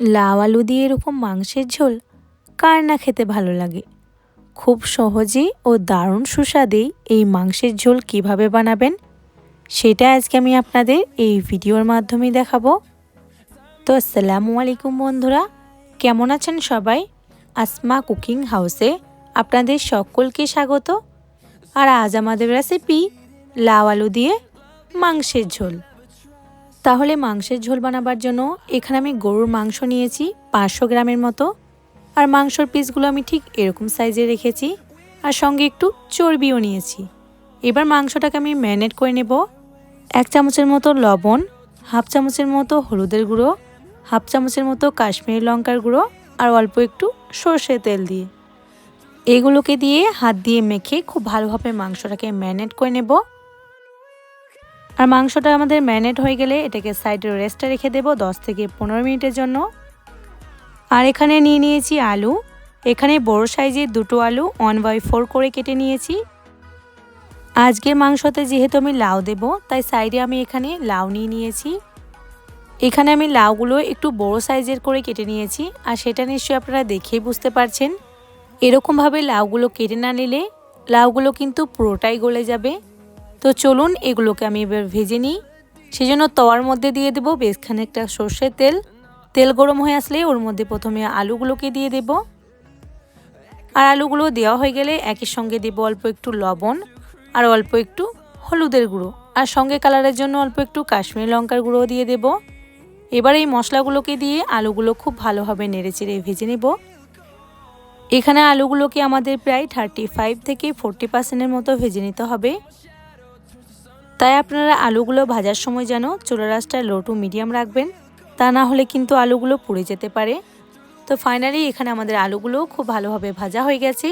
লাউ আলু দিয়ে এরকম মাংসের ঝোল কার না খেতে ভালো লাগে? খুব সহজেই ও দারুণ সুস্বাদেই এই মাংসের ঝোল কীভাবে বানাবেন? সেটা আজকে আমি আপনাদের এই ভিডিওর মাধ্যমে দেখাবো। তো আসসালামু আলাইকুম বন্ধুরা, কেমন আছেন সবাই? আসমা কুকিং হাউসে আপনাদের সকলকে স্বাগত। আর আজ আমাদের রেসিপি লাউ আলু দিয়ে মাংসের ঝোল। তাহলে মাংসের ঝোল বানাবার জন্য এখানে আমি গরুর মাংস নিয়েছি পাঁচশো গ্রামের মতো। আর মাংসর পিসগুলো আমি ঠিক এরকম সাইজে রেখেছি। আর সঙ্গে একটু চর্বিও নিয়েছি। এবার মাংসটাকে আমি ম্যারিনেট করে নেব। এক চামচের মতো লবণ, হাফ চামচের মতো হলুদের গুঁড়ো, হাফ চামচের মতো কাশ্মীরি লঙ্কার গুঁড়ো আর অল্প একটু সর্ষে তেল দিয়ে। এগুলোকে দিয়ে হাত দিয়ে মেখে খুব ভালোভাবে মাংসটাকে ম্যারিনেট করে নেব। আর মাংসটা আমাদের ম্যারিনেট হয়ে গেলে এটাকে সাইডে রেস্টে রেখে দেবো দশ থেকে পনেরো মিনিটের জন্য। আর এখানে নিয়ে নিয়েছি আলু। এখানে বড় সাইজের দুটো আলু ওয়ান বাই ফোর করে কেটে নিয়েছি। আজকের মাংসতে যেহেতু আমি লাউ দেব, তাই সাইডে আমি এখানে লাউ নিয়ে নিয়েছি। এখানে আমি লাউগুলো একটু বড় সাইজের করে কেটে নিয়েছি, আর সেটা নিশ্চয়ই আপনারা দেখেই বুঝতে পারছেন। এরকমভাবে লাউগুলো কেটে না নিলে লাউগুলো কিন্তু পুরোটাই গলে যাবে। তো চলুন এগুলোকে আমি এবার ভেজে নিই। সেজন্য তওয়ার মধ্যে দিয়ে দেবো বেশ খানিকটা সর্ষের তেল। তেল গরম হয়ে আসলে ওর মধ্যে প্রথমে আলুগুলোকে দিয়ে দেব। আর আলুগুলো দেওয়া হয়ে গেলে একই সঙ্গে দেবো অল্প একটু লবণ আর অল্প একটু হলুদের গুঁড়ো। আর সঙ্গে কালারের জন্য অল্প একটু কাশ্মীরি লঙ্কার গুঁড়ো দিয়ে দেব। এবার এই মশলাগুলোকে দিয়ে আলুগুলো খুব ভালোভাবে নেড়ে চেড়ে ভেজে নেব। এখানে আলুগুলোকে আমাদের প্রায় থার্টি ফাইভ থেকে ফোরটি পার্সেন্টের মতো ভেজে নিতে হবে। তাই আপনারা আলুগুলো ভাজার সময় যেন চুলা রাসটা লো টু মিডিয়াম রাখবেন। তা না হলে কিন্তু আলুগুলো পুড়ে যেতে পারে। তো ফাইনালি এখানে আমাদের আলুগুলো খুব ভালোভাবে ভাজা হয়ে গেছে।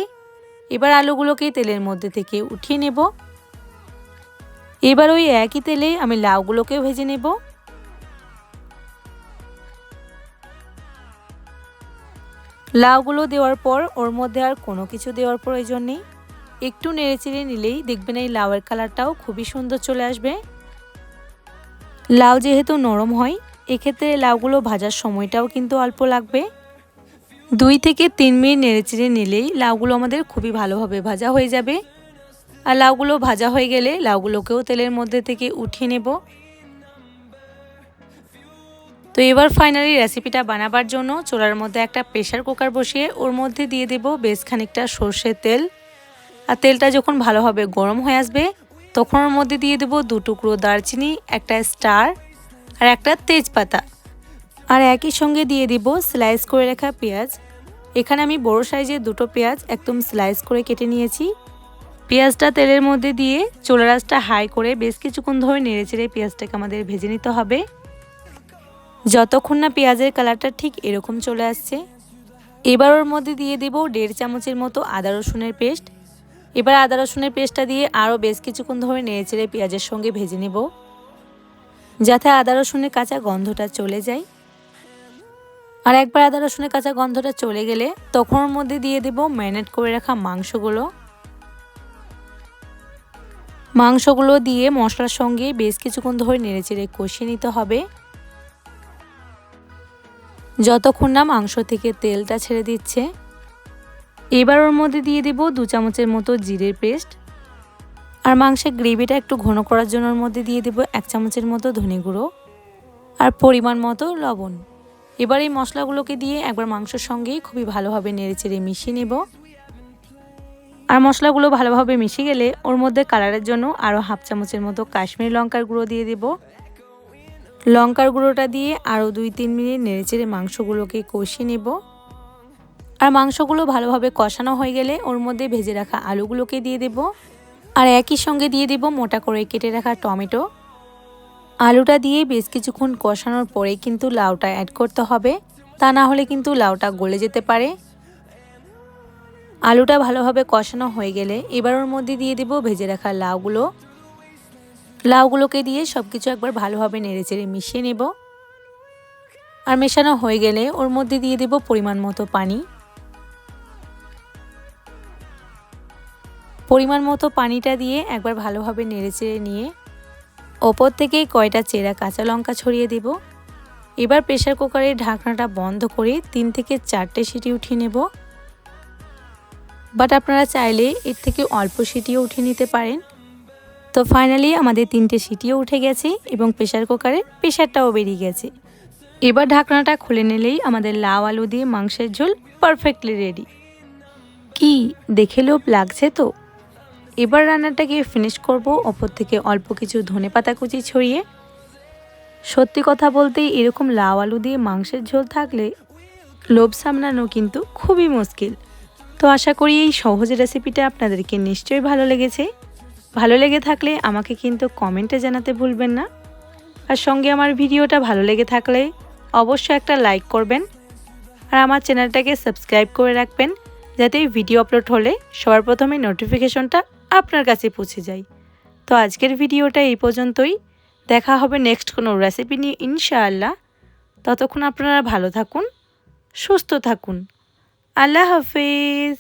এবার আলুগুলোকে তেলের মধ্যে থেকে উঠিয়ে নেব। এবার ওই একই তেলে আমি লাউগুলোকেও ভেজে নেব। লাউগুলো দেওয়ার পর ওর মধ্যে আর কোনো কিছু দেওয়ার প্রয়োজন নেই। একটু নেড়েচেড়ে নিলেই দেখবেন এই লাউয়ের কালারটাও খুবই সুন্দর চলে আসবে। লাউ যেহেতু নরম হয়, এক্ষেত্রে লাউগুলো ভাজার সময়টাও কিন্তু অল্প লাগবে। দুই থেকে তিন মিনিট নেড়েচেড়ে নিলেই লাউগুলো আমাদের খুবই ভালোভাবে ভাজা হয়ে যাবে। আর লাউগুলো ভাজা হয়ে গেলে লাউগুলোকেও তেলের মধ্যে থেকে উঠিয়ে নেব। তো এবার ফাইনালি রেসিপিটা বানাবার জন্য চোলার মধ্যে একটা প্রেশার কুকার বসিয়ে ওর মধ্যে দিয়ে দেব বেশ খানিকটা সর্ষের তেল। আর তেলটা যখন ভালোভাবে গরম হয়ে আসবে, তখন ওর মধ্যে দিয়ে দেবো দু টুকরো দারচিনি, একটা স্টার আর একটা তেজপাতা। আর একই সঙ্গে দিয়ে দিব স্লাইস করে রাখা পেঁয়াজ। এখানে আমি বড় সাইজের দুটো পেঁয়াজ একদম স্লাইস করে কেটে নিয়েছি। পেঁয়াজটা তেলের মধ্যে দিয়ে চোলা রাসটা হাই করে বেশ কিছুক্ষণ ধরে নেড়ে চেড়ে পেঁয়াজটাকে আমাদের ভেজে নিতে হবে। যতক্ষণ না পেঁয়াজের কালারটা ঠিক এরকম চলে আসছে, এবার ওর মধ্যে দিয়ে দেব দেড় চামচের মতো আদা রসুনের পেস্ট এবার আদা রসুনের পেস্টটা দিয়ে আরও বেশ কিছুক্ষণ ধরে নেড়ে চেড়ে পেঁয়াজের সঙ্গে ভেজে নেব, যাতে আদা রসুনের কাঁচা গন্ধটা চলে যায়। আর একবার আদা রসুনের কাঁচা গন্ধটা চলে গেলে তখন ওর মধ্যে দিয়ে দেব ম্যারিনেট করে রাখা মাংসগুলো। মাংসগুলো দিয়ে মশলার সঙ্গে বেশ কিছুক্ষণ ধরে নেড়ে চেড়ে কষিয়ে নিতে হবে। যতক্ষণ না মাংস থেকে তেলটা ছেড়ে দিচ্ছে এবার ওর মধ্যে দিয়ে দেব দু চামচের মতো জিরের পেস্ট। আর মাংসের গ্রেভিটা একটু ঘন করার জন্য ওর মধ্যে দিয়ে দেব এক চামচের মতো ধনে গুঁড়ো আর পরিমাণ মতো লবণ। এবার এই মশলাগুলোকে দিয়ে একবার মাংসের সঙ্গেই খুবই ভালোভাবে নেড়েচেড়ে মিশিয়ে নেব। আর মশলাগুলো ভালোভাবে মিশে গেলে ওর মধ্যে কালারের জন্য আরও হাফ চামচের মতো কাশ্মীরি লঙ্কার গুঁড়ো দিয়ে দেব। লঙ্কার গুঁড়োটা দিয়ে আরও দুই তিন মিনিট নেড়েচেড়ে মাংসগুলোকে কষিয়ে নেব। আর মাংসগুলো ভালোভাবে কষানো হয়ে গেলে ওর মধ্যে ভেজে রাখা আলুগুলোকে দিয়ে দেব। আর একই সঙ্গে দিয়ে দেব মোটা করে কেটে রাখা টমেটো। আলুটা দিয়ে বেশ কিছুক্ষণ কষানোর পরে কিন্তু লাউটা অ্যাড করতে হবে। তা না হলে কিন্তু লাউটা গলে যেতে পারে। আলুটা ভালোভাবে কষানো হয়ে গেলে এবার ওর মধ্যে দিয়ে দেব ভেজে রাখা লাউগুলো। লাউগুলোকে দিয়ে সব কিছু একবার ভালোভাবে নেড়েচেড়ে মিশিয়ে নেব। আর মেশানো হয়ে গেলে ওর মধ্যে দিয়ে দেব পরিমাণ মতো পানি। পরিমাণ মতো পানিটা দিয়ে একবার ভালোভাবে নেড়েচেড়ে নিয়ে ওপর থেকে কয়টা চেরা কাঁচা লঙ্কা ছড়িয়ে দেব। এবার প্রেশার কুকারের ঢাকনাটা বন্ধ করে তিন থেকে চারটে সিটি উঠিয়ে নেব। বাট আপনারা চাইলে এর থেকে অল্প সিটিও উঠিয়ে নিতে পারেন। তো ফাইনালি আমাদের তিনটে সিটিও উঠে গেছে এবং প্রেশার কুকারের প্রেশারটাও বেরিয়ে গেছে। এবার ঢাকনাটা খুলে নিলেই আমাদের লাউ আলু দিয়ে মাংসের ঝোল পারফেক্টলি রেডি কি, দেখে লোভ লাগছে তো? এবার রান্নাটাকে ফিনিশ করব। ওপর থেকে অল্প কিছু ধনে পাতা কুচি ছড়িয়ে। সত্যি কথা বলতে এরকম লাউ আলু দিয়ে মাংসের ঝোল থাকলে লোভ সামলানো কিন্তু খুবই মুশকিল। তো আশা করি এই সহজ রেসিপিটা আপনাদেরকে নিশ্চয়ই ভালো লেগেছে। ভালো লেগে থাকলে আমাকে কিন্তু কমেন্টে জানাতে ভুলবেন না। আর সঙ্গে আমার ভিডিওটা ভালো লেগে থাকলে অবশ্যই একটা লাইক করবেন। আর আমার চ্যানেলটাকে সাবস্ক্রাইব করে রাখবেন, যাতে ভিডিও আপলোড হলে সবার প্রথমে নোটিফিকেশনটা আপনার কাছে পৌঁছে যায় তো আজকের ভিডিওটা এই পর্যন্তই। দেখা হবে নেক্সট কোনো রেসিপি নিয়ে ইনশাআল্লাহ। ততক্ষণ আপনারা ভালো থাকুন, সুস্থ থাকুন। আল্লাহ হাফিজ।